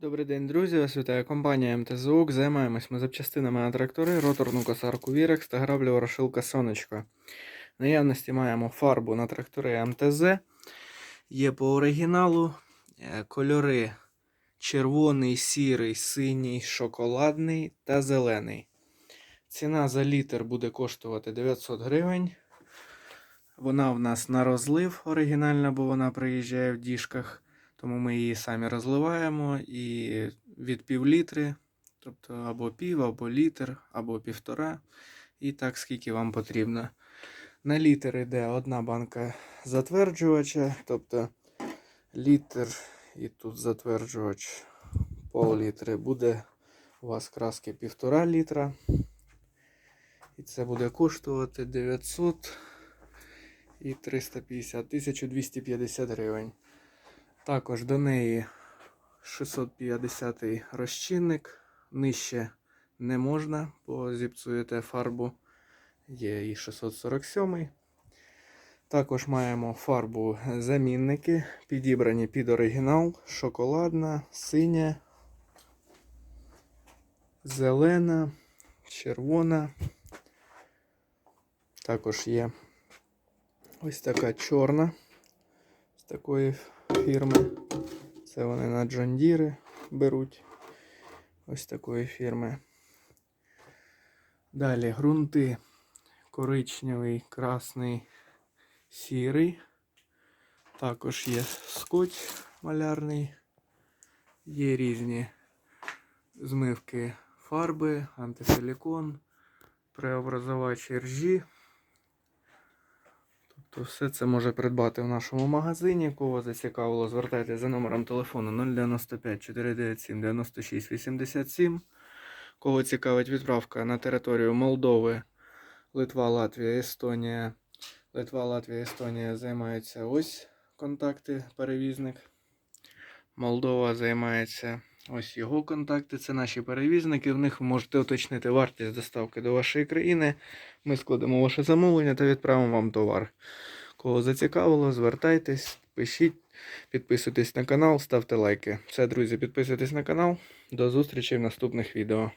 Добрий день, друзі! Вас вітає компанія МТЗУК. Займаємось ми запчастинами на трактори, роторну косарку Вірекс та граблю ворошилка Сонечко. Наявності маємо фарбу на трактори МТЗ. Є по оригіналу е, кольори червоний, сірий, синій, шоколадний та зелений. Ціна за літр буде коштувати 900 гривень. Вона в нас на розлив оригінальна, бо вона приїжджає в діжках. Тому ми її самі розливаємо і від пів літри, тобто або пів, або літр, або півтора. І так, скільки вам потрібно. На літр йде одна банка затверджувача, тобто літр і тут затверджувач пол-літри. Буде у вас краски півтора літра. І це буде коштувати 900 і 350, 1250 гривень. Також до неї 650 розчинник. Нижче не можна, бо зіпсуєте фарбу. Є і 647. Також маємо фарбу замінники, підібрані під оригінал, шоколадна, синя, зелена, червона. Також є ось така чорна з такої фірми. Це вони на Deere беруть. Ось такої фірми. Далі ґрунти коричневий, красний, сірий. Також є скотч малярний. Є різні змивки фарби, антисилікон, преобразувач ржі. То все це може придбати в нашому магазині. Кого зацікавило, звертайтеся за номером телефону 095 497 96 87. Кого цікавить відправка на територію Молдови, Литва, Латвія, Естонія. Литва, Латвія, Естонія займаються ось контакти, перевізник. Молдова займається ось його контакти. Це наші перевізники. В них ви можете уточнити вартість доставки до вашої країни. Ми складемо ваше замовлення та відправимо вам товар. Кого зацікавило, звертайтесь, пишіть, підписуйтесь на канал, ставте лайки. Все, друзі, підписуйтесь на канал. До зустрічі в наступних відео.